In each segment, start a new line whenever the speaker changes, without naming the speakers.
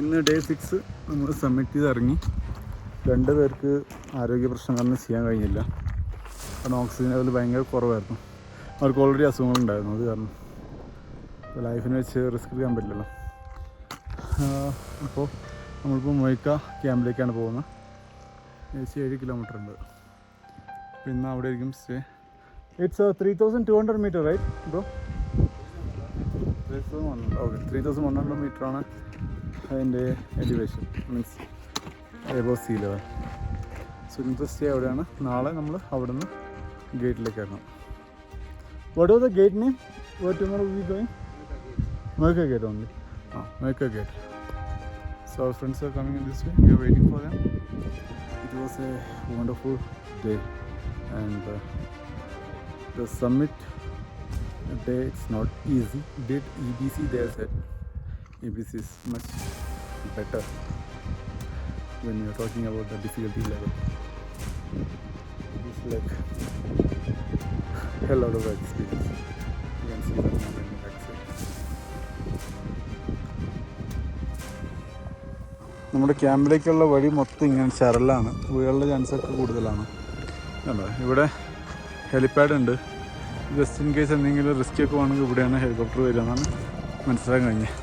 ഇന്ന് day six നമ്മൾ submit ചെയ്ത് ഇറങ്ങി രണ്ട് പേർക്ക് ആരോഗ്യ പ്രശ്നം കാരണം ചെയ്യാൻ കഴിഞ്ഞില്ല. കാരണം ഓക്സിജൻ ലെവൽ ഭയങ്കര കുറവായിരുന്നു. അവർക്ക് ഓൾറെഡി അസുഖങ്ങളുണ്ടായിരുന്നു അത് കാരണം ലൈഫിന് വെച്ച് റിസ്ക് എടുക്കാൻ പറ്റില്ലല്ലോ. അപ്പോൾ നമ്മളിപ്പോൾ മൊയ്ക്ക ക്യാമ്പിലേക്കാണ് പോകുന്നത് ഏകദേശം ഏഴ് കിലോമീറ്റർ ഉണ്ട്. പിന്നെ അവിടെ ആയിരിക്കും stay it's three thousand two hundred meter right bro three thousand one hundred okay three thousand one hundred മീറ്ററാണ് അതിന്റെ elevation means above sea level so interest ചെയ്യുക അവിടെയാണ് നാളെ നമ്മൾ അവിടെ നിന്ന് ഗേറ്റിലേക്ക് ഇറങ്ങും what was the gate name what we going Mweka gate only ah Mweka gate so friends are coming in this way you are waiting for them it was a wonderful day and the summit day it's not easy. Did ebc there said? Ebc is much better when you're talking about the difficulty level. It's like a lot of experience. You can see that now in the backside നമ്മുടെ ക്യാമ്പിലേക്കുള്ള വഴി മൊത്തം ഇങ്ങനെ ചരലാണ്. വീഴുള്ള chance ഒക്കെ കൂടുതലാണ്. അല്ലേ ഇവിടെ helipad ഉണ്ട്. Just in case എന്തെങ്കിലും റിസ്ക് ഒക്കെ വേണമെങ്കിൽ ഇവിടെയാണ് ഹെലികോപ്റ്റർ വരിക എന്നാണ് മനസ്സിലാക്കാൻ കഴിഞ്ഞത്.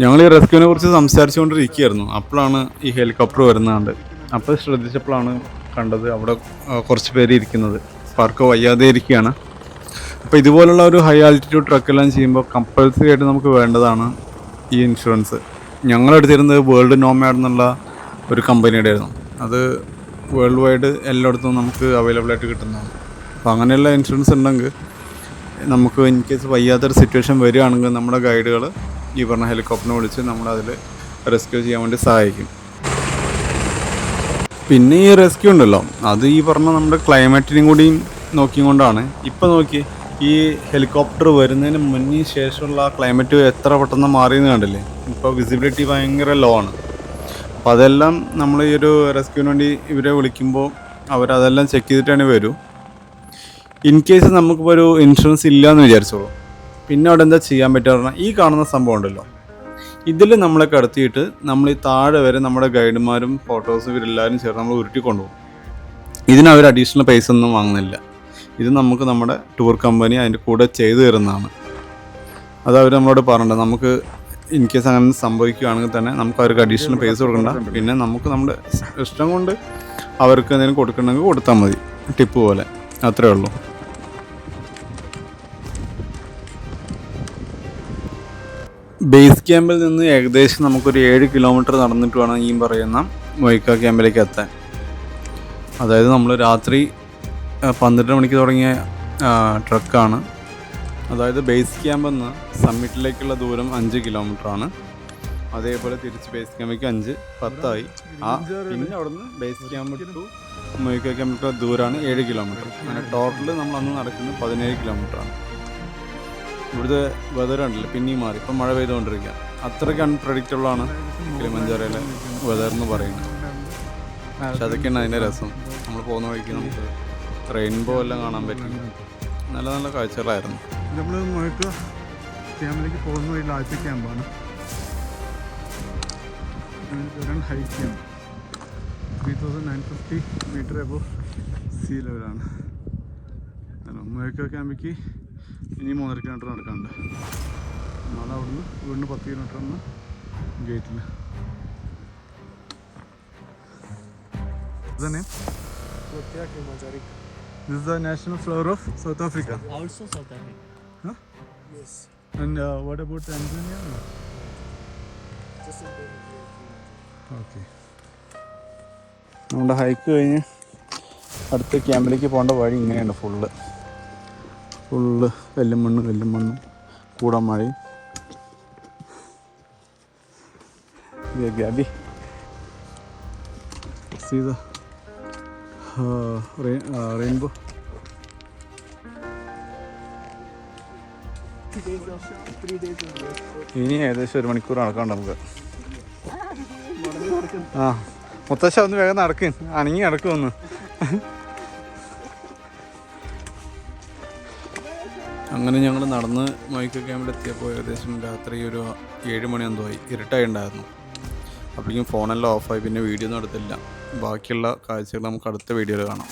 ഞങ്ങൾ ഈ റെസ്ക്യൂവിനെ കുറിച്ച് സംസാരിച്ചുകൊണ്ടിരിക്കുകയായിരുന്നു. അപ്പോഴാണ് ഈ ഹെലികോപ്റ്റർ വരുന്നത്. അപ്പോൾ ശ്രദ്ധിച്ചപ്പോഴാണ് കണ്ടത് അവിടെ കുറച്ച് പേര് ഇരിക്കുന്നത്. പാർക്ക് വയ്യാതെ ഇരിക്കുകയാണ്. അപ്പോൾ ഇതുപോലുള്ള ഒരു ഹൈ ആൾട്ടിറ്റ്യൂഡ് ട്രക്കെല്ലാം ചെയ്യുമ്പോൾ കമ്പൽസറി ആയിട്ട് നമുക്ക് വേണ്ടതാണ് ഈ ഇൻഷുറൻസ് ഞങ്ങൾ എടുത്തിരുന്നത് വേൾഡ് നോമാഡ് എന്നുള്ള ഒരു കമ്പനിയുടെ ആയിരുന്നു അത് വേൾഡ് വൈഡ് എല്ലായിടത്തും നമുക്ക് അവൈലബിൾ ആയിട്ട് കിട്ടുന്നതാണ്. അപ്പോൾ അങ്ങനെയുള്ള ഇൻഷുറൻസ് ഉണ്ടെങ്കിൽ നമുക്ക് ഇൻ കേസ് വയ്യാത്തൊരു സിറ്റുവേഷൻ വരികയാണെങ്കിൽ നമ്മുടെ ഗൈഡുകൾ ഈ പറഞ്ഞ ഹെലികോപ്റ്ററിനെ വിളിച്ച് നമ്മളതിൽ റെസ്ക്യൂ ചെയ്യാൻ വേണ്ടി സഹായിക്കും. പിന്നെ ഈ റെസ്ക്യൂ ഉണ്ടല്ലോ. അത് ഈ പറഞ്ഞ നമ്മുടെ ക്ലൈമറ്റിനും കൂടിയും നോക്കിക്കൊണ്ടാണ്. ഇപ്പം നോക്കി ഈ ഹെലികോപ്റ്റർ വരുന്നതിന് മുന്നേ ശേഷമുള്ള ക്ലൈമറ്റ് എത്ര പെട്ടെന്ന് മാറിയെന്ന് കണ്ടില്ലേ? ഇപ്പോൾ വിസിബിലിറ്റി ഭയങ്കര ലോ ആണ്. അപ്പോൾ അതെല്ലാം നമ്മൾ ഈ ഒരു റെസ്ക്യൂവിന് വേണ്ടി ഇവരെ വിളിക്കുമ്പോൾ അവരതെല്ലാം ചെക്ക് ചെയ്തിട്ടാണ് വരൂ. ഇൻ കേസ് നമുക്കിപ്പോൾ ഒരു ഇൻഷുറൻസ് ഇല്ല എന്ന് വിചാരിച്ചോളൂ. പിന്നെ അവിടെ എന്താ ചെയ്യാൻ പറ്റുക പറഞ്ഞാൽ ഈ കാണുന്ന സംഭവം ഉണ്ടല്ലോ. ഇതിൽ നമ്മളെ കടത്തിയിട്ട് നമ്മൾ ഈ താഴെ വരെ നമ്മുടെ ഗൈഡുമാരും ഫോട്ടോസും ഇവരെല്ലാവരും ചേർന്ന് നമ്മൾ ഉരുട്ടി കൊണ്ടുപോകും ഇതിന് അവർ അഡീഷണൽ പൈസ ഒന്നും വാങ്ങുന്നില്ല. ഇത് നമുക്ക് നമ്മുടെ ടൂർ കമ്പനി അതിന്റെ കൂടെ ചെയ്തു തരുന്നതാണ്. അത് അവർ നമ്മളോട് പറഞ്ഞിട്ടുണ്ട്. നമുക്ക് ഇൻ കേസ് അങ്ങനെ സംഭവിക്കുകയാണെങ്കിൽ തന്നെ നമുക്ക് അവർക്ക് അഡീഷണൽ പൈസ കൊടുക്കണ്ട. പിന്നെ നമുക്ക് നമ്മുടെ ഇഷ്ടം കൊണ്ട് അവർക്ക് എന്തെങ്കിലും കൊടുക്കണമെങ്കിൽ കൊടുത്താൽ മതി. ടിപ്പ് പോലെ. അത്രേ ഉള്ളൂ. ബേസ് ക്യാമ്പിൽ നിന്ന് ഏകദേശം നമുക്കൊരു ഏഴ് കിലോമീറ്റർ നടന്നിട്ട് വേണം ഈ പറയുന്ന മൊയ്ക്ക ക്യാമ്പിലേക്ക് എത്താൻ. അതായത് നമ്മൾ രാത്രി പന്ത്രണ്ട് മണിക്ക് തുടങ്ങിയ ട്രക്കാണ് അതായത് ബേസ് ക്യാമ്പിൽ നിന്ന് സമ്മിറ്റിലേക്കുള്ള ദൂരം അഞ്ച് കിലോമീറ്റർ ആണ്. അതേപോലെ തിരിച്ച് ബേസ് ക്യാമ്പിലേക്ക് അഞ്ച് പത്തായി. ആ പിന്നെ അവിടുന്ന് ബേസ് ക്യാമ്പ് ടു മൊയ്ക്ക ക്യാമ്പിലേക്കുള്ള ദൂരമാണ് ഏഴ് കിലോമീറ്റർ അങ്ങനെ ടോട്ടൽ നമ്മൾ അന്ന് നടക്കുന്നത് പതിനേഴ് കിലോമീറ്റർ ആണ്. ഇവിടുത്തെ വെതർ ഉണ്ടല്ലോ പിന്നെയും മാറി. ഇപ്പം മഴ പെയ്തുകൊണ്ടിരിക്കുക അത്രയ്ക്ക് അൺപ്രഡിക്റ്റബിൾ ആണ് കിളിമഞ്ചാറയിലെ വെതർ എന്ന് പറയുന്നത്. പക്ഷെ അതൊക്കെയാണ് അതിന്റെ രസം. നമ്മൾ പോകുന്ന വഴിക്ക് നമുക്ക് റെയിൻബോ എല്ലാം കാണാൻ പറ്റും. നല്ല നല്ല കാഴ്ചകളായിരുന്നു. നമ്മൾ നോക്കുക ക്യാമ്പിലേക്ക് പോകുന്ന വഴി ആദ്യത്തെ ക്യാമ്പാണ് high camp three thousand nine fifty meter above sea ലെവലാണ് മുഴക്ക ക്യാമ്പിലേക്ക് ഇനി മൂന്നര കിലോമീറ്റർ നടക്കാനുണ്ട് നാളെ അവിടുന്ന് വീണ്ടും പത്ത് കിലോമീറ്റർ ആണ് ഗേറ്റിൽ തന്നെ This is the national flower of South Africa.
Also South Africa.
Huh?
Yes.
And uh, what about Tanzania?
Just.
Okay നമ്മുടെ ഹൈക്ക് കഴിഞ്ഞ് അടുത്ത ക്യാമ്പിലേക്ക് പോകേണ്ട വഴി ഇങ്ങനെയുണ്ട് ഫുള്ള് ഫുള്ള് കല്ലും മണ്ണും കല്ലും മണ്ണും കൂടെ മഴയും ഗാബി സീത റെയിൻബോ. ഇനി ഏകദേശം ഒരു മണിക്കൂർ നടക്കാണ്ട് നമുക്ക്. ആ മുത്തശ്ശ ഒന്ന് വേഗം നടക്കും. അനങ്ങി നടക്കുമെന്ന് അങ്ങനെ ഞങ്ങൾ നടന്ന് മൈക്ക് ക്യാമ്പിൽ എത്തിയപ്പോൾ ഏകദേശം രാത്രി ഒരു ഏഴ് മണി എന്തോ ആയി. ഇരുട്ടായി ഉണ്ടായിരുന്നു അപ്പോഴേക്കും ഫോണെല്ലാം ഓഫായി പിന്നെ വീഡിയോ ഒന്നും എടുത്തില്ല. ബാക്കിയുള്ള കാഴ്ചകൾ നമുക്ക് അടുത്ത വീഡിയോയിൽ കാണാം.